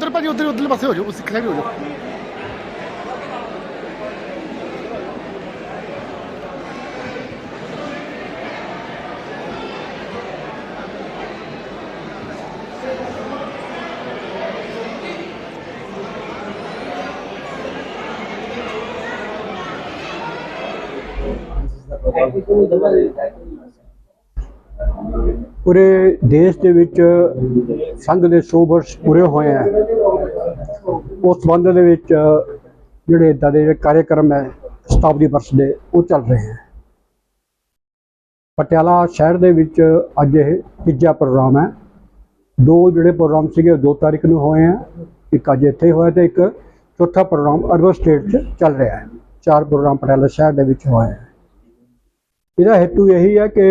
ਉਧਰ ਭਾਜੀ, ਉਧਰ, ਉਧਰਲੇ ਪਾਸੇ ਹੋ ਜਾਓ ਸਿੱਖ ਲੈ ਹੋ ਜਾਓ। ਪੂਰੇ ਦੇਸ਼ ਦੇ ਵਿੱਚ ਸੰਘ ਦੇ 100 ਵਰਸ਼ ਪੂਰੇ ਹੋਏ ਆ। ਉਸ ਸੰਬੰਧ ਦੇ ਵਿੱਚ ਜਿਹੜੇ ਏਦਾਂ ਦੇ ਜਿਹੜੇ ਕਾਰਜਕ੍ਰਮ ਹੈ ਸ਼ਤਾਬਦੀ ਵਰਸ਼ ਦੇ, ਉਹ ਚੱਲ ਰਹੇ ਹੈ। ਪਟਿਆਲਾ ਸ਼ਹਿਰ ਦੇ ਵਿੱਚ ਅੱਜ ਇਹ ਤੀਜਾ ਪ੍ਰੋਗਰਾਮ ਹੈ। ਦੋ ਜਿਹੜੇ ਪ੍ਰੋਗਰਾਮ ਸੀਗੇ ਦੋ ਤਾਰੀਖ ਨੂੰ ਹੋਏ ਆ ਇੱਕ ਅੱਜ ਇੱਥੇ ਹੋਇਆ ਤੇ ਇੱਕ ਚੌਥਾ ਪ੍ਰੋਗਰਾਮ ਅਰਬਨ ਸਟੇਟ 'ਚ ਚੱਲ ਰਿਹਾ ਹੈ। ਚਾਰ ਪ੍ਰੋਗਰਾਮ ਪਟਿਆਲਾ ਸ਼ਹਿਰ ਦੇ ਵਿੱਚ ਹੋਏ ਹੈ। ਇਹਦਾ ਹੇਤੂ ਇਹੀ ਹੈ ਕਿ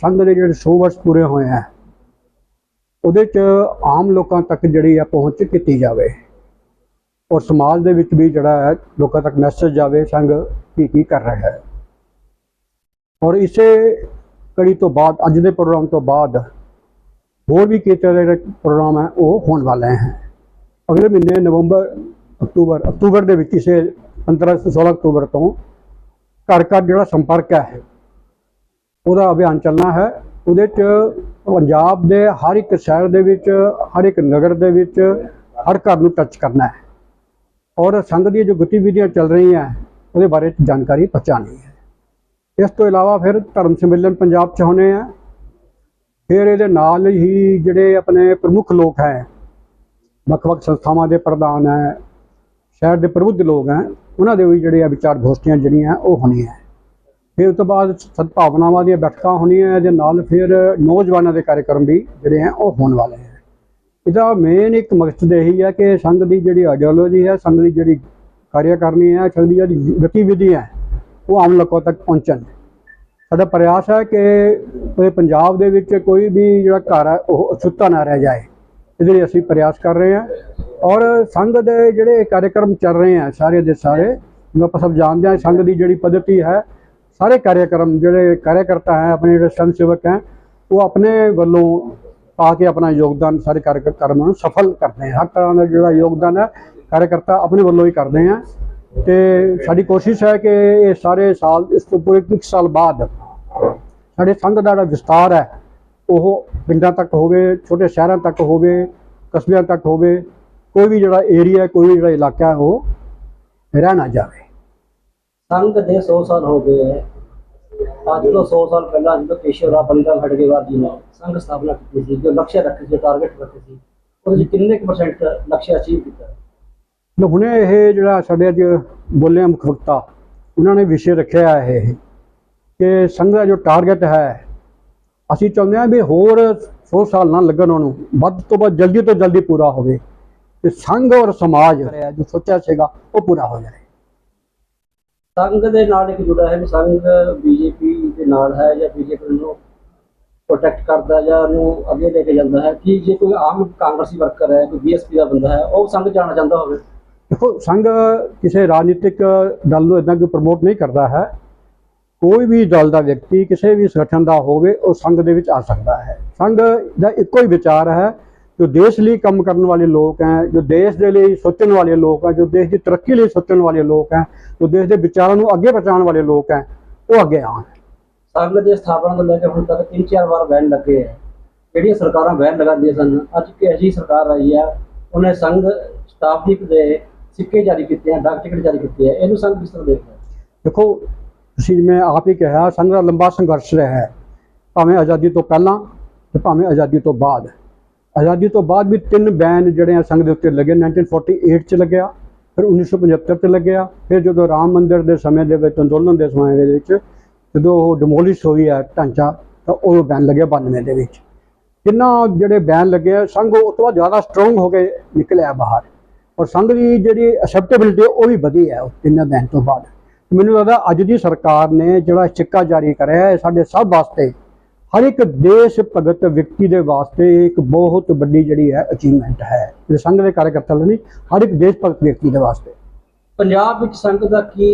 ਸੰਘ ਦੇ ਜਿਹੜੇ 100 ਵਰਸ਼ ਪੂਰੇ ਹੋਏ ਆ ਉਹਦੇ ਚ ਆਮ ਲੋਕਾਂ ਤੱਕ ਜਿਹੜੀ ਆ ਪਹੁੰਚ ਕੀਤੀ ਜਾਵੇ। ਔਰ ਸਮਾਜ ਦੇ ਵਿੱਚ ਵੀ ਜਿਹੜਾ ਹੈ, ਲੋਕਾਂ ਤੱਕ ਮੈਸੇਜ ਜਾਵੇ ਸੰਗ ਕੀ ਕੀ ਕਰ ਰਿਹਾ ਹੈ। ਔਰ ਇਸੇ ਕੜੀ ਤੋਂ ਬਾਅਦ, ਅੱਜ ਦੇ ਪ੍ਰੋਗਰਾਮ ਤੋਂ ਬਾਅਦ ਹੋਰ ਵੀ ਕਿਤੇ ਦੇ ਜਿਹੜੇ ਪ੍ਰੋਗਰਾਮ ਹੈ, ਉਹ ਹੋਣ ਵਾਲੇ ਹਨ ਅਗਲੇ ਮਹੀਨੇ ਨਵੰਬਰ, ਅਕਤੂਬਰ ਅਕਤੂਬਰ ਦੇ ਵਿੱਚ ਇਸੇ 15 16 ਅਕਤੂਬਰ ਤੋਂ ਘਰ ਘਰ ਜਿਹੜਾ ਸੰਪਰਕ ਹੈ, ਉਹਦਾ ਅਭਿਆਨ ਚੱਲਣਾ ਹੈ। ਉਹਦੇ ਚ ਪੰਜਾਬ ਦੇ ਹਰ ਇੱਕ ਸ਼ਹਿਰ ਦੇ ਵਿੱਚ, ਹਰ ਇੱਕ ਨਗਰ ਦੇ ਵਿੱਚ ਹਰ ਘਰ ਨੂੰ ਟੱਚ ਕਰਨਾ ਹੈ। ਔਰ ਸੰਘ ਦੀਆਂ ਜੋ ਗਤੀਵਿਧੀਆਂ ਚੱਲ ਰਹੀਆਂ, ਉਹਦੇ ਬਾਰੇ ਚ ਜਾਣਕਾਰੀ ਪਹੁੰਚਾਉਣੀ ਹੈ। ਇਸ ਤੋਂ ਇਲਾਵਾ ਫਿਰ ਧਰਮ ਸੰਮੇਲਨ ਪੰਜਾਬ ਚ ਹੋਣੇ ਆ। ਫਿਰ ਇਹਦੇ ਨਾਲ ਹੀ ਜਿਹੜੇ ਆਪਣੇ ਪ੍ਰਮੁੱਖ ਲੋਕ ਹੈ, ਵੱਖ-ਵੱਖ ਸੰਸਥਾਵਾਂ ਦੇ ਪ੍ਰਧਾਨ ਹੈ, ਸ਼ਹਿਰ ਦੇ ਪ੍ਰਬੁੱਧ ਲੋਕ ਹੈ, ਉਹਨਾਂ ਦੇ ਵੀ ਜਿਹੜੇ ਆ ਵਿਚਾਰ ਗੋਸ਼ਟੀਆਂ ਜਿਹੜੀਆਂ ਉਹ ਹੋਣੀਆਂ ਫਿਰ ਉਸ ਤੋਂ ਬਾਅਦ ਸਦਭਾਵਨਾਵਾਂ ਦੀਆਂ ਬੈਠਕਾਂ ਹੋਣੀਆਂ, ਇਹਦੇ ਨਾਲ ਫਿਰ ਨੌਜਵਾਨਾਂ ਦੇ ਕਾਰਜਕ੍ਰਮ ਵੀ ਜਿਹੜੇ ਹੈ ਉਹ ਹੋਣ ਵਾਲੇ ਹੈ ਇਹਦਾ ਮੇਨ ਇੱਕ ਮਕਸਦ ਇਹੀ ਹੈ ਕਿ ਸੰਘ ਦੀ ਜਿਹੜੀ ਆਈਡੀਓਲੋਜੀ ਹੈ, ਸੰਘ ਦੀ ਜਿਹੜੀ ਕਾਰਿਆ ਕਰਨੀ ਹੈ ਸੰਘ ਦੀ ਜਿਹੜੀ ਗਤੀਵਿਧੀ ਹੈ, ਉਹ ਆਮ ਲੋਕਾਂ ਤੱਕ ਪਹੁੰਚਣ। ਸਾਡਾ ਪ੍ਰਯਾਸ ਹੈ ਕਿ ਪੂਰੇ ਪੰਜਾਬ ਦੇ ਵਿੱਚ ਕੋਈ ਵੀ ਜਿਹੜਾ ਘਰ ਹੈ, ਉਹ ਅਛੂਤਾ ਨਾ ਰਹਿ ਜਾਏ। ਇਹਦੇ ਲਈ ਅਸੀਂ ਪ੍ਰਯਾਸ ਕਰ ਰਹੇ ਹਾਂ ਔਰ ਸੰਘ ਦੇ ਜਿਹੜੇ ਕਾਰਜਕ੍ਰਮ ਚੱਲ ਰਹੇ ਆ ਸਾਰੇ ਦੇ ਸਾਰੇ, ਜਿਵੇਂ ਆਪਾਂ ਸਭ ਜਾਣਦੇ ਹਾਂ ਸੰਘ ਦੀ ਜਿਹੜੀ ਪद्धਤੀ ਹੈ, ਸਾਰੇ ਕਾਰਜਕ੍ਰਮ ਜਿਹੜੇ ਕਾਰਜਕਰਤਾ ਹੈ, ਆਪਣੇ ਜਿਹੜੇ ਸੰਘ ਸੇਵਕ ਹੈ, ਉਹ ਆਪਣੇ ਵੱਲੋਂ ਪਾ ਕੇ ਆਪਣਾ ਯੋਗਦਾਨ ਸਾਰੇ ਕਾਰਜਕ੍ਰਮਾਂ ਨੂੰ ਸਫਲ ਕਰਦੇ ਹੈ। ਹਰ ਤਰ੍ਹਾਂ ਦਾ ਜਿਹੜਾ ਯੋਗਦਾਨ ਹੈ, ਕਾਰਜਕਰਤਾ ਆਪਣੇ ਵੱਲੋਂ ਹੀ ਕਰਦੇ ਆ ਤੇ ਸਾਡੀ ਕੋਸ਼ਿਸ਼ ਹੈ ਕਿ ਇਹ ਸਾਰੇ ਸਾਲ, ਇਸ ਤੋਂ ਪੂਰੇ ਇੱਕ ਸਾਲ ਬਾਅਦ ਸਾਡੇ ਸੰਘ ਦਾ ਜਿਹੜਾ ਵਿਸਤਾਰ ਹੈ, ਉਹ ਪਿੰਡਾਂ ਤੱਕ ਹੋਵੇ, ਛੋਟੇ ਸ਼ਹਿਰਾਂ ਤੱਕ ਹੋਵੇ, ਕਸਬਿਆਂ ਤੱਕ ਹੋਵੇ, ਕੋਈ ਵੀ ਜਿਹੜਾ ਏਰੀਆ ਕੋਈ ਵੀ ਜਿਹੜਾ ਇਲਾਕਾ ਉਹ ਰਹਿ ਨਾ ਜਾਵੇ। ਸੰਘ ਦੇ 100 ਸਾਲ ਹੋ ਗਏ ਹੈ। ਅੱਜ ਤੋਂ 100 ਸਾਲ ਪਹਿਲਾਂ ਜਦੋਂ ਕੇਸ਼ਵਰਾ ਬੰਦਾ ਖੜਗੇਵਾਰ ਜੀ ਨੇ ਸੰਘ ਸਥਾਪਨਾ ਕੀਤੀ ਸੀ ਜੋ ਲਕਸ਼ਯ ਰੱਖੇ ਸੀ ਟਾਰਗੇਟ ਰੱਖੇ ਸੀ ਉਹਦੇ 'ਚ ਕਿੰਨੇ ਕੁ ਪਰਸੈਂਟ ਲਕਸ਼ਯ ਅਚੀਵ ਕੀਤਾ? ਲੋ ਹੁਣੇ ਇਹ ਜਿਹੜਾ ਸਾਡੇ ਅੱਜ ਬੋਲਿਆ ਮੁੱਖ ਵਕਤਾ ਉਹਨਾਂ ਨੇ ਵਿਸ਼ੇ ਰੱਖਿਆ ਹੈ ਇਹ ਕਿ ਸੰਘ ਦਾ ਜੋ ਟਾਰਗੇਟ ਹੈ ਅਸੀਂ ਚਾਹੁੰਦੇ ਹਾਂ ਵੀ ਹੋਰ 100 ਸਾਲ ਨਾ ਲੱਗਣ ਉਹਨੂੰ ਵੱਧ ਤੋਂ ਵੱਧ ਜਲਦੀ ਤੋਂ ਜਲਦੀ ਪੂਰਾ ਹੋਵੇ ਤੇ ਸੰਘ ਔਰ ਸਮਾਜ ਜੋ ਸੋਚਿਆ ਸੀਗਾ ਉਹ ਪੂਰਾ ਹੋ ਜਾਏ ਸੰਘ ਦੇ ਨਾਲ ਇੱਕ ਜੁੜਾ ਹੈ ਵੀ ਸੰਘ ਬੀਜੇਪੀ ਦੇ ਨਾਲ ਹੈ ਜਾਂ ਬੀਜੇਪੀ ਨੂੰ ਪ੍ਰੋਟੈਕਟ ਕਰਦਾ ਜਾਂ ਉਹਨੂੰ ਅੱਗੇ ਲੈ ਕੇ ਜਾਂਦਾ ਹੈ। ਕਿ ਜੇ ਕੋਈ ਆਮ ਕਾਂਗਰਸੀ ਵਰਕਰ ਹੈ, ਕੋਈ ਬੀਐਸਪੀ ਦਾ ਬੰਦਾ ਹੈ, ਉਹ ਸੰਘ ਜਾਣਾ ਚਾਹੁੰਦਾ ਹੋਵੇ? ਦੇਖੋ, ਸੰਘ ਕਿਸੇ ਰਾਜਨੀਤਿਕ ਦਲ ਨੂੰ ਇਦਾਂ ਕੋਈ ਪ੍ਰਮੋਟ ਨਹੀਂ ਕਰਦਾ ਹੈ। ਕੋਈ ਵੀ ਦਲ ਦਾ ਵਿਅਕਤੀ, ਕਿਸੇ ਵੀ ਸੰਗਠਨ ਦਾ ਹੋਵੇ, ਉਹ ਸੰਘ ਦੇ ਵਿੱਚ ਆ ਸਕਦਾ ਹੈ। ਸੰਘ ਦਾ ਇੱਕੋ ਹੀ ਵਿਚਾਰ ਹੈ ਜੋ ਦੇਸ਼ ਲਈ ਕੰਮ ਕਰਨ ਵਾਲੇ ਲੋਕ ਹੈ ਜੋ ਦੇਸ਼ ਦੇ ਲਈ ਸੋਚਣ ਵਾਲੇ ਲੋਕ ਹੈ ਜੋ ਦੇਸ਼ ਦੀ ਤਰੱਕੀ ਲਈ ਸੋਚਣ ਵਾਲੇ ਲੋਕ ਹੈ ਜੋ ਦੇਸ਼ ਦੇ ਵਿਚਾਰਾਂ ਨੂੰ ਅੱਗੇ ਪਹੁੰਚਾਉਣ ਵਾਲੇ ਲੋਕ ਹੈ ਉਹ ਅੱਗੇ ਆਉਣ। ਸੰਘ ਦੀ ਸਥਾਪਨਾ ਤੋਂ ਲੈ ਕੇ ਹੁਣ ਤੱਕ ਤਿੰਨ ਚਾਰ ਵਾਰ ਬੈਨ ਲੱਗੇ ਹੈ। ਜਿਹੜੀਆਂ ਸਰਕਾਰਾਂ ਬੈਨ ਲਗਾਉਂਦੀਆਂ ਸਨ ਅੱਜ ਕਿ ਅਜਿਹੀ ਸਰਕਾਰ ਆਈ ਹੈ ਉਹਨੇ ਸੰਘ ਸਟਾਫਿਕ ਦੇ ਸਿੱਕੇ ਜਾਰੀ ਕੀਤੇ ਹਨ ਡਾਕ ਟਿਕਟ ਜਾਰੀ ਕੀਤੇ ਹੈ। ਇਹਨੂੰ ਸੰਘ ਕਿਸ ਤਰ੍ਹਾਂ ਦੇਖਦਾ ਦੇਖੋ ਤੁਸੀਂ ਜਿਵੇਂ ਆਪ ਹੀ ਕਿਹਾ ਸੰਘ ਦਾ ਲੰਬਾ ਸੰਘਰਸ਼ ਰਿਹਾ ਹੈ ਭਾਵੇਂ ਆਜ਼ਾਦੀ ਤੋਂ ਪਹਿਲਾਂ ਤੇ ਭਾਵੇਂ ਆਜ਼ਾਦੀ ਤੋਂ ਬਾਅਦ। ਆਜ਼ਾਦੀ ਤੋਂ ਬਾਅਦ ਵੀ ਤਿੰਨ ਬੈਨ ਜਿਹੜੇ ਆ ਸੰਘ ਦੇ ਉੱਤੇ ਲੱਗੇ 1948 ਚ ਲੱਗਿਆ ਫਿਰ 1975 ਚ ਲੱਗਿਆ ਫਿਰ ਜਦੋਂ ਰਾਮ ਮੰਦਿਰ ਦੇ ਸਮੇਂ ਦੇ ਵਿੱਚ ਅੰਦੋਲਨ ਦੇ ਸਮੇਂ ਦੇ ਵਿੱਚ ਜਦੋਂ ਉਹ ਡਿਮੋਲਿਸ਼ ਹੋਈ ਹੈ ਢਾਂਚਾ ਤਾਂ ਉਹ ਬੈਨ ਲੱਗਿਆ 92 ਦੇ ਵਿੱਚ। ਜਿੰਨਾ ਜਿਹੜੇ ਬੈਨ ਲੱਗੇ ਆ, ਸੰਘ ਉਹ ਤੋਂ ਬਾਅਦ ਜ਼ਿਆਦਾ ਸਟਰੋਂਗ ਹੋ ਕੇ ਨਿਕਲਿਆ ਬਾਹਰ। ਔਰ ਸੰਘ ਦੀ ਜਿਹੜੀ ਅਸੈਪਟੇਬਿਲਿਟੀ ਉਹ ਵੀ ਵਧੀ ਹੈ ਉਹ ਤਿੰਨਾਂ ਬੈਨ ਤੋਂ ਬਾਅਦ। ਮੈਨੂੰ ਲੱਗਦਾ ਅੱਜ ਦੀ ਸਰਕਾਰ ਨੇ ਜਿਹੜਾ ਸਿੱਕਾ ਜਾਰੀ ਕਰਿਆ ਹੈ ਸਾਡੇ ਸਭ ਵਾਸਤੇ ਹਰ ਇੱਕ ਦੇਸ਼ ਭਗਤ ਵਿਅਕਤੀ ਦੇ ਵਾਸਤੇ ਇੱਕ ਬਹੁਤ ਵੱਡੀ ਜਿਹੜੀ ਹੈ ਅਚੀਵਮੈਂਟ ਹੈ। ਇਹ ਸੰਘ ਦੇ ਕਾਰਜਕਰਤਾ ਲਈ ਹਰ ਇੱਕ ਦੇਸ਼ ਭਗਤ ਵਿਅਕਤੀ ਦੇ ਵਾਸਤੇ। ਪੰਜਾਬ ਵਿੱਚ ਸੰਘ ਦਾ ਕੀ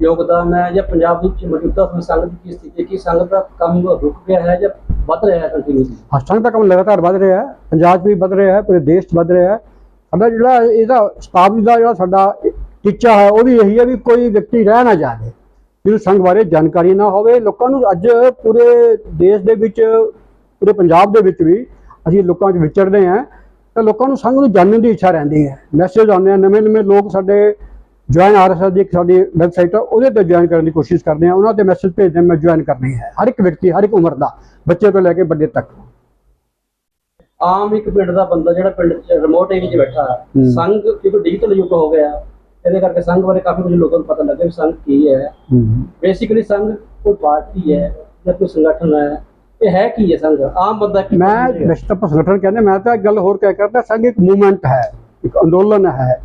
ਯੋਗਦਾਨ ਹੈ ਜਾਂ ਪੰਜਾਬ ਵਿੱਚ ਮੌਜੂਦਾ ਸੰਘ ਦੀ ਕੀ ਸਥਿਤੀ ਹੈ? ਕਿ ਸੰਘ ਦਾ ਕੰਮ ਰੁਕ ਗਿਆ ਹੈ ਜਾਂ ਵੱਧ ਰਿਹਾ ਹੈ ਕੰਟੀਨਿਊਸਲੀ ਹਾਂ ਸੰਘ ਦਾ ਕੰਮ ਲਗਾਤਾਰ ਵਧ ਰਿਹਾ ਹੈ ਪੰਜਾਬ ਵੀ ਵਧ ਰਿਹਾ ਹੈ ਪੂਰੇ ਦੇਸ਼ 'ਚ ਵਧ ਰਿਹਾ ਹੈ। ਸਾਡਾ ਜਿਹੜਾ ਇਹਦਾ ਸਟਾਫ ਦਾ ਜਿਹੜਾ ਸਾਡਾ ਟੀਚਾ ਹੈ ਉਹ ਵੀ ਇਹੀ ਹੈ ਵੀ ਕੋਈ ਵਿਅਕਤੀ ਰਹਿ ਨਾ ਜਾਵੇ। ਜਿਹਨੂੰ ਸੰਘ ਬਾਰੇ ਜਾਣਕਾਰੀ ਨਾ ਹੋਵੇ। ਲੋਕਾਂ ਨੂੰ ਅੱਜ ਪੂਰੇ ਦੇਸ਼ ਦੇ ਵਿੱਚ ਪੂਰੇ ਪੰਜਾਬ ਦੇ ਵਿੱਚ ਵੀ ਅਸੀਂ ਲੋਕਾਂ 'ਚ ਵਿਚਰਦੇ ਹਾਂ। ਤਾਂ ਲੋਕਾਂ ਨੂੰ ਸੰਘ ਨੂੰ ਜਾਣਨ ਦੀ ਇੱਛਾ ਰਹਿੰਦੀ ਹੈ। ਮੈਸੇਜ ਆਉਂਦੇ ਆ ਨਵੇਂ ਨਵੇਂ ਲੋਕ ਸਾਡੇ ਜੁਆਇਨ ਆਰਐਸਐਸ ਦੀ ਸਾਡੀ ਵੈਬਸਾਈਟ ਆ ਉਹਦੇ ਤੇ ਜੁਆਇਨ ਕਰਨ ਦੀ ਕੋਸ਼ਿਸ਼ ਕਰਦੇ ਆ। ਉਹਨਾਂ ਤੇ ਮੈਸੇਜ ਭੇਜਦੇ ਆ, ਮੈਂ ਜੁਆਇਨ ਕਰਨੀ ਹੈ। ਹਰ ਇੱਕ ਵਿਅਕਤੀ ਹਰ ਇੱਕ ਉਮਰ ਦਾ ਬੱਚੇ ਤੋਂ ਲੈ ਕੇ ਵੱਡੇ ਤੱਕ। ਆਮ ਇੱਕ ਪਿੰਡ ਦਾ ਬੰਦਾ ਜਿਹੜਾ ਪਿੰਡ ਚ ਰਿਮੋਟ ਏਰੀਆ 'ਚ ਬੈਠਾ। ਸੰਘ ਕਿਉਂਕਿ ਡਿਜੀਟਲ ਯੁੱਗ ਹੋ ਗਿਆ। ਇਹਦੇ ਕਰਕੇ ਸੰਘ ਬਾਰੇ ਕਾਫੀ ਕੁਝ ਲੋਕਾਂ ਨੂੰ ਪਤਾ ਲੱਗਿਆ ਵੀ ਸੰਘ ਕੀ ਹੈ। ਬੇਸਿਕਲੀ ਸੰਘ ਕੋਈ ਪਾਰਟੀ ਹੈ ਜਾਂ ਕੋਈ ਸੰਗਠਨ ਹੈ ਇਹ ਹੈ ਕੀ ਹੈ ਸੰਘ? ਆਮ ਬੰਦਾ ਕੀ ਮੈਂ? ਵੈਸੇ ਤਾਂ ਸੰਗਠਨ ਕਹਿੰਦੇ ਮੈਂ ਤਾਂ ਇੱਕ ਗੱਲ ਹੋਰ ਕਹਿ ਕਰਦਾ ਸੰਘ ਇੱਕ ਮੂਵਮੈਂਟ ਹੈ ਇੱਕ ਅੰਦੋਲਨ ਹੈ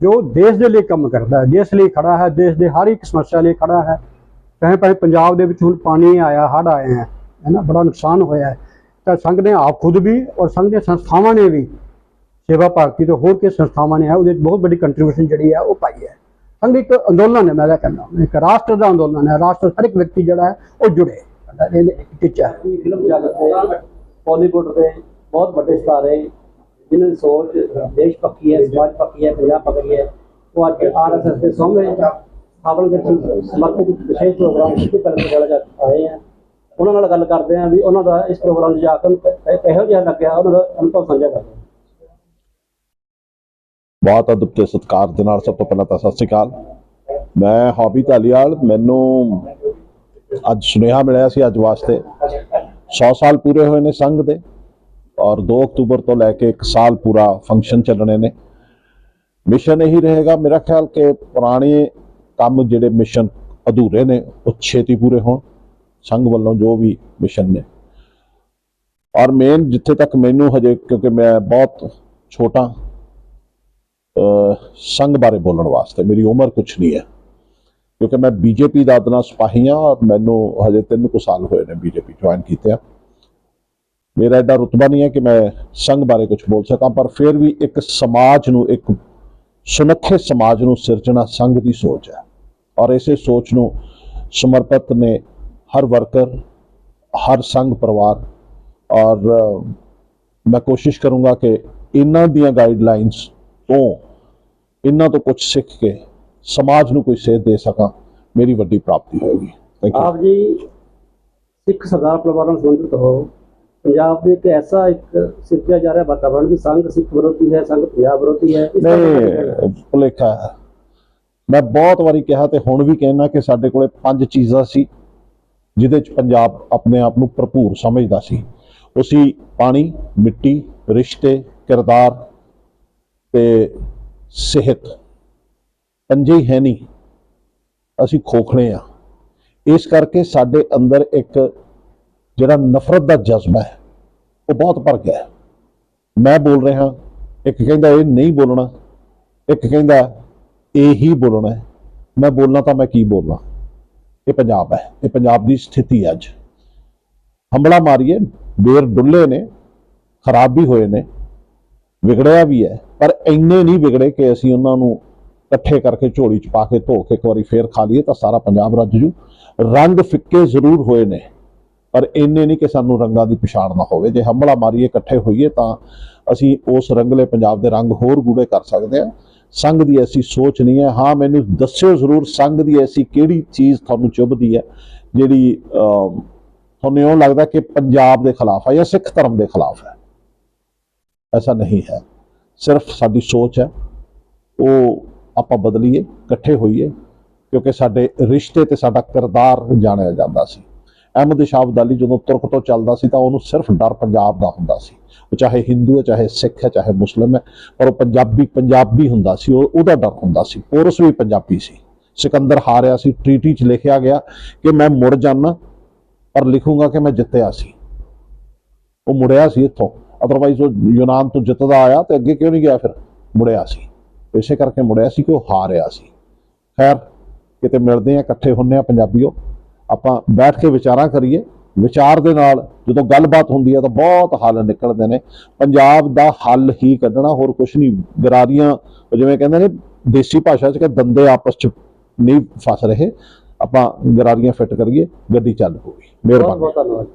ਜੋ ਦੇਸ਼ ਦੇ ਲਈ ਕੰਮ ਕਰਦਾ ਹੈ ਦੇਸ਼ ਲਈ ਖੜਾ ਹੈ ਦੇਸ਼ ਦੇ ਹਰ ਇੱਕ ਸਮੱਸਿਆ ਲਈ ਖੜਾ ਹੈ। ਚਾਹੇ ਭਾਵੇਂ ਪੰਜਾਬ ਦੇ ਵਿੱਚ ਹੁਣ ਪਾਣੀ ਆਇਆ ਹੜ੍ਹ ਆਏ ਹੈ ਨਾ ਬੜਾ ਨੁਕਸਾਨ ਹੋਇਆ ਹੈ। ਤਾਂ ਸੰਘ ਨੇ ਆਪ ਖੁਦ ਵੀ ਔਰ ਸੰਘ ਦੀਆਂ ਸੰਸਥਾਵਾਂ ਨੇ ਵੀ ਸੇਵਾ ਭਾਰਤੀ ਤੇ ਹੋਰ ਕਈ ਸੰਸਥਾਵਾਂ ਨੇ ਹੈ ਉਹਦੇ ਵਿੱਚ ਬਹੁਤ ਵੱਡੀ ਕੰਟਰੀਬਿਊਸ਼ਨ ਜਿਹੜੀ ਹੈ ਉਹ ਪਾਈ ਹੈ। ਸੰਘ ਇੱਕ ਅੰਦੋਲਨ ਹੈ, ਮੈਂ ਇਹ ਕਹਿੰਦਾ ਇੱਕ ਰਾਸ਼ਟਰ ਦਾ ਅੰਦੋਲਨ ਹੈ, ਰਾਸ਼ਟਰ ਹਰ ਇੱਕ ਵਿਅਕਤੀ ਜਿਹੜਾ ਹੈ, ਉਹ ਜੁੜੇ ਇਹ ਟੀਚਾ ਫਿਲਮ ਜਗਤ ਦੇ ਬਾਲੀਵੁੱਡ ਦੇ ਬਹੁਤ ਵੱਡੇ ਸਿਤਾਰੇ ਜਿਨ੍ਹਾਂ ਦੀ ਸੋਚ ਦੇਸ਼ ਪੱਕੀ ਹੈ, ਸਮਾਜ ਪੱਕੀ ਹੈ, ਪੰਜਾਬ ਪੱਕੀ ਹੈ। ਉਹ ਅੱਜ ਆਰਐਸਐਸ ਦੇ ਸੌਵੇਂ ਸਥਾਪਨ ਦੇ ਸਮਰਪਿਤ ਵਿਸ਼ੇਸ਼ ਪ੍ਰੋਗਰਾਮ ਸ਼ੁਰੂ ਕਰਨ ਦੇ ਗੱਲ ਆਏ ਆ। ਉਹਨਾਂ ਨਾਲ ਗੱਲ ਕਰਦੇ ਆ ਵੀ ਉਹਨਾਂ ਦਾ ਇਸ ਪ੍ਰੋਗਰਾਮ 'ਚ ਜਾ ਕੇ ਉਹਨੂੰ ਜਿਹਾ ਲੱਗਿਆ, ਉਹਨਾਂ ਦਾ ਅਨੁਭਵ ਸਾਂਝਾ ਕਰਦੇ ਆ। ਬਹੁਤ ਅਦਬ ਤੇ ਸਤਿਕਾਰ ਦੇ ਨਾਲ ਸਭ ਤੋਂ ਪਹਿਲਾਂ ਤਾਂ ਸਤਿ ਸ਼੍ਰੀ ਅਕਾਲ। ਮੈਂ ਹੌਬੀ ਧਾਲੀਵਾਲ, ਮੈਨੂੰ ਅੱਜ ਸੁਨੇਹਾ ਮਿਲਿਆ ਸੀ ਅੱਜ ਵਾਸਤੇ। 100 ਸਾਲ ਪੂਰੇ ਹੋਏ ਨੇ ਸੰਘ ਦੇ ਔਰ 2 ਅਕਤੂਬਰ ਤੋਂ ਲੈ ਕੇ 1 ਸਾਲ ਪੂਰਾ ਫੰਕਸ਼ਨ ਚੱਲਣੇ ਨੇ। ਮਿਸ਼ਨ ਇਹੀ ਰਹੇਗਾ, ਮੇਰਾ ਖਿਆਲ ਕਿ ਪੁਰਾਣੇ ਕੰਮ ਜਿਹੜੇ ਮਿਸ਼ਨ ਅਧੂਰੇ ਨੇ, ਉਹ ਛੇਤੀ ਪੂਰੇ ਹੋਣ ਸੰਘ ਵੱਲੋਂ ਜੋ ਵੀ ਮਿਸ਼ਨ ਨੇ। ਔਰ ਮੇਨ ਜਿੱਥੇ ਤੱਕ ਮੈਨੂੰ ਹਜੇ ਕਿਉਂਕਿ ਮੈਂ ਬਹੁਤ ਛੋਟਾ ਅਹ, ਸੰਘ ਬਾਰੇ ਬੋਲਣ ਵਾਸਤੇ। ਮੇਰੀ ਉਮਰ ਕੁਛ ਨਹੀਂ ਹੈ, ਕਿਉਂਕਿ ਮੈਂ ਬੀਜੇਪੀ ਦਾ ਅਦਨਾ ਸਿਪਾਹੀ ਹਾਂ ਔਰ ਮੈਨੂੰ ਹਜੇ ਤਿੰਨ ਕੁ ਸਾਲ ਹੋਏ ਨੇ ਬੀਜੇਪੀ ਜੁਆਇਨ ਕੀਤੇ ਆ। ਮੇਰਾ ਐਡਾ ਰੁਤਬਾ ਨਹੀਂ ਹੈ ਕਿ ਮੈਂ ਸੰਘ ਬਾਰੇ ਕੁਝ ਬੋਲ ਸਕਾਂ, ਪਰ ਫਿਰ ਵੀ ਇੱਕ ਸਮਾਜ ਨੂੰ, ਇੱਕ ਸੁਨੱਖੇ ਸਮਾਜ ਨੂੰ ਸਿਰਜਣਾ ਸੰਘ ਦੀ ਸੋਚ ਹੈ। ਔਰ ਇਸੇ ਸੋਚ ਨੂੰ ਸਮਰਪਿਤ ਨੇ ਹਰ ਵਰਕਰ, ਹਰ ਸੰਘ ਪਰਿਵਾਰ। ਔਰ ਮੈਂ ਕੋਸ਼ਿਸ਼ ਕਰੂੰਗਾ ਕਿ ਇਹਨਾਂ ਦੀਆਂ ਗਾਈਡਲਾਈਨਸ ਤੋਂ ਇਹਨਾਂ ਤੋਂ ਕੁਝ ਸਿੱਖ ਕੇ ਸਮਾਜ ਨੂੰ ਕੋਈ ਸੇਧ ਦੇ ਸਕਾਂ ਮੇਰੀ ਵੱਡੀ ਪ੍ਰਾਪਤੀ ਹੋਏਗੀ। ਥੈਂਕ ਯੂ ਆਪ ਜੀ ਸਿੱਖ ਸਰਦਾਰ ਪਰਿਵਾਰ ਨਾਲ ਸੰਬੰਧਿਤ ਹੋ ਪੰਜਾਬ ਦੇ ਇੱਕ ਐਸਾ ਇੱਕ ਸਿਰਜਿਆ ਜਾ ਰਿਹਾ ਵਾਤਾਵਰਣ ਵੀ ਸੰਘ ਸਿੱਖ ਵਿਰੋਧੀ ਹੈ ਸੰਘ ਪੰਜਾਬ ਵਿਰੋਧੀ ਹੈ ਇਸ? ਨਹੀਂ ਭੁਲੇਖਾ ਹੈ। ਮੈਂ ਬਹੁਤ ਵਾਰੀ ਕਿਹਾ ਤੇ ਹੁਣ ਵੀ ਕਹਿਣਾ ਕਿ ਸਾਡੇ ਕੋਲੇ ਪੰਜ ਚੀਜ਼ਾਂ ਸੀ ਜਿਹਦੇ ਚ ਪੰਜਾਬ ਆਪਣੇ ਆਪ ਨੂੰ ਭਰਪੂਰ ਸਮਝਦਾ ਸੀ। ਉਹ ਸੀ ਪਾਣੀ ਮਿੱਟੀ ਰਿਸ਼ਤੇ ਕਿਰਦਾਰ ਤੇ ਸਿਹਤ। ਪੰਜੇ ਹੈ ਨਹੀਂ। ਅਸੀਂ ਖੋਖਲੇ ਆ ਇਸ ਕਰਕੇ ਸਾਡੇ ਅੰਦਰ ਇੱਕ ਜਿਹੜਾ ਨਫ਼ਰਤ ਦਾ ਜਜ਼ਬਾ ਹੈ, ਉਹ ਬਹੁਤ ਭਰ ਗਿਆ ਮੈਂ ਬੋਲ ਰਿਹਾ ਇੱਕ ਕਹਿੰਦਾ ਇਹ ਨਹੀਂ ਬੋਲਣਾ, ਇੱਕ ਕਹਿੰਦਾ ਇਹ ਹੀ ਬੋਲਣਾ ਹੈ। ਮੈਂ ਬੋਲਣਾ ਤਾਂ ਮੈਂ ਕੀ ਬੋਲਾਂ ਇਹ ਪੰਜਾਬ ਹੈ, ਇਹ ਪੰਜਾਬ ਦੀ ਸਥਿਤੀ ਹੈ ਅੱਜ। ਹਮਲਾ ਮਾਰੀਏ, ਬੇਰ ਡੁੱਲੇ ਨੇ, ਖਰਾਬ ਵੀ ਹੋਏ ਨੇ। ਵਿਗੜਿਆ ਵੀ ਹੈ, ਪਰ ਇੰਨੇ ਨਹੀਂ ਵਿਗੜੇ ਕਿ ਅਸੀਂ ਉਹਨਾਂ ਨੂੰ ਇਕੱਠੇ ਕਰਕੇ ਝੋਲੀ ਚ ਪਾ ਕੇ ਧੋ ਕੇ ਇੱਕ ਵਾਰੀ ਫੇਰ ਖਾ ਲਈਏ ਤਾਂ ਸਾਰਾ ਪੰਜਾਬ ਰੱਜ ਜੂ। ਰੰਗ ਫਿੱਕੇ ਜ਼ਰੂਰ ਹੋਏ ਨੇ, ਪਰ ਇੰਨੇ ਨਹੀਂ ਕਿ ਸਾਨੂੰ ਰੰਗਾਂ ਦੀ ਪਛਾਣ ਨਾ ਹੋਵੇ। ਜੇ ਹੰਬਲਾ ਮਾਰੀਏ, ਇਕੱਠੇ ਹੋਈਏ ਤਾਂ ਅਸੀਂ ਉਸ ਰੰਗਲੇ ਪੰਜਾਬ ਦੇ ਰੰਗ ਹੋਰ ਗੂੜੇ ਕਰ ਸਕਦੇ ਹਾਂ। ਸੰਘ ਦੀ ਐਸੀ ਸੋਚ ਨਹੀਂ ਹੈ। ਹਾਂ, ਮੈਨੂੰ ਦੱਸਿਓ ਜ਼ਰੂਰ ਸੰਘ ਦੀ ਐਸੀ ਕਿਹੜੀ ਚੀਜ਼ ਤੁਹਾਨੂੰ ਚੁਭਦੀ ਹੈ, ਜਿਹੜੀ ਤੁਹਾਨੂੰ ਇਉਂ ਲੱਗਦਾ ਕਿ ਪੰਜਾਬ ਦੇ ਖਿਲਾਫ ਹੈ ਜਾਂ ਸਿੱਖ ਧਰਮ ਦੇ ਖਿਲਾਫ ਹੈ? ਐਸਾ ਨਹੀਂ ਹੈ। ਸਿਰਫ ਸਾਡੀ ਸੋਚ ਹੈ। ਉਹ ਆਪਾਂ ਬਦਲੀਏ, ਇਕੱਠੇ ਹੋਈਏ, ਕਿਉਂਕਿ ਸਾਡੇ ਰਿਸ਼ਤੇ ਤੇ ਸਾਡਾ ਕਿਰਦਾਰ ਜਾਣਿਆ ਜਾਂਦਾ ਸੀ। ਅਹਿਮਦ ਸ਼ਾਹ ਅਬਦਾਲੀ ਜਦੋਂ ਤੁਰਕ ਤੋਂ ਚੱਲਦਾ ਸੀ ਤਾਂ ਉਹਨੂੰ ਸਿਰਫ ਡਰ ਪੰਜਾਬ ਦਾ ਹੁੰਦਾ ਸੀ। ਉਹ ਚਾਹੇ ਹਿੰਦੂ ਹੈ, ਚਾਹੇ ਸਿੱਖ ਹੈ, ਚਾਹੇ ਮੁਸਲਮ ਹੈ, ਪਰ ਉਹ ਪੰਜਾਬੀ ਪੰਜਾਬੀ ਹੁੰਦਾ ਸੀ। ਉਹ, ਉਹਦਾ ਡਰ ਹੁੰਦਾ ਸੀ। ਪੋਰਸ ਵੀ ਪੰਜਾਬੀ ਸੀ। ਸਿਕੰਦਰ ਹਾਰਿਆ ਸੀ। ਟ੍ਰੀਟੀ 'ਚ ਲਿਖਿਆ ਗਿਆ ਕਿ ਮੈਂ ਮੁੜ ਜਾਣਾ ਪਰ ਲਿਖੂੰਗਾ ਕਿ ਮੈਂ ਜਿੱਤਿਆ ਸੀ। ਉਹ ਮੁੜਿਆ ਸੀ ਇੱਥੋਂ। ਅਦਰਵਾਈਜ਼ ਉਹ ਯੂਨਾਨ ਤੋਂ ਜਿੱਤਦਾ ਆਇਆ ਤੇ ਅੱਗੇ ਕਿਉਂ ਨਹੀਂ ਗਿਆ ਫਿਰ? ਮੁੜਿਆ ਸੀ। ਇਸੇ ਕਰਕੇ ਮੁੜਿਆ ਸੀ ਕਿ ਉਹ ਹਾਰਿਆ ਸੀ। ਖੈਰ, ਕਿਤੇ ਮਿਲਦੇ ਆ ਇਕੱਠੇ ਹੁੰਨੇ ਆ ਪੰਜਾਬੀਓ। ਆਪਾਂ ਬੈਠ ਕੇ ਵਿਚਾਰਾਂ ਕਰੀਏ। ਵਿਚਾਰ ਦੇ ਨਾਲ ਜਦੋਂ ਗੱਲਬਾਤ ਹੁੰਦੀ ਹੈ ਤਾਂ ਬਹੁਤ ਹੱਲ ਨਿਕਲਦੇ ਨੇ। ਪੰਜਾਬ ਦਾ ਹੱਲ ਹੀ ਕੱਢਣਾ, ਹੋਰ ਕੁਝ ਨਹੀਂ। ਗਰਾਰੀਆਂ ਜਿਵੇਂ ਕਹਿੰਦੇ ਨੇ, ਦੇਸੀ ਭਾਸ਼ਾ 'ਚ ਕਿ ਦੰਦੇ ਆਪਸ 'ਚ ਨਹੀਂ ਫਸ ਰਹੇ। ਆਪਾਂ ਗਰਾਰੀਆਂ ਫਿੱਟ ਕਰੀਏ, ਗੱਡੀ ਚੱਲ ਪਊਗੀ। ਬਹੁਤ ਮਿਹਰਬਾਨੀ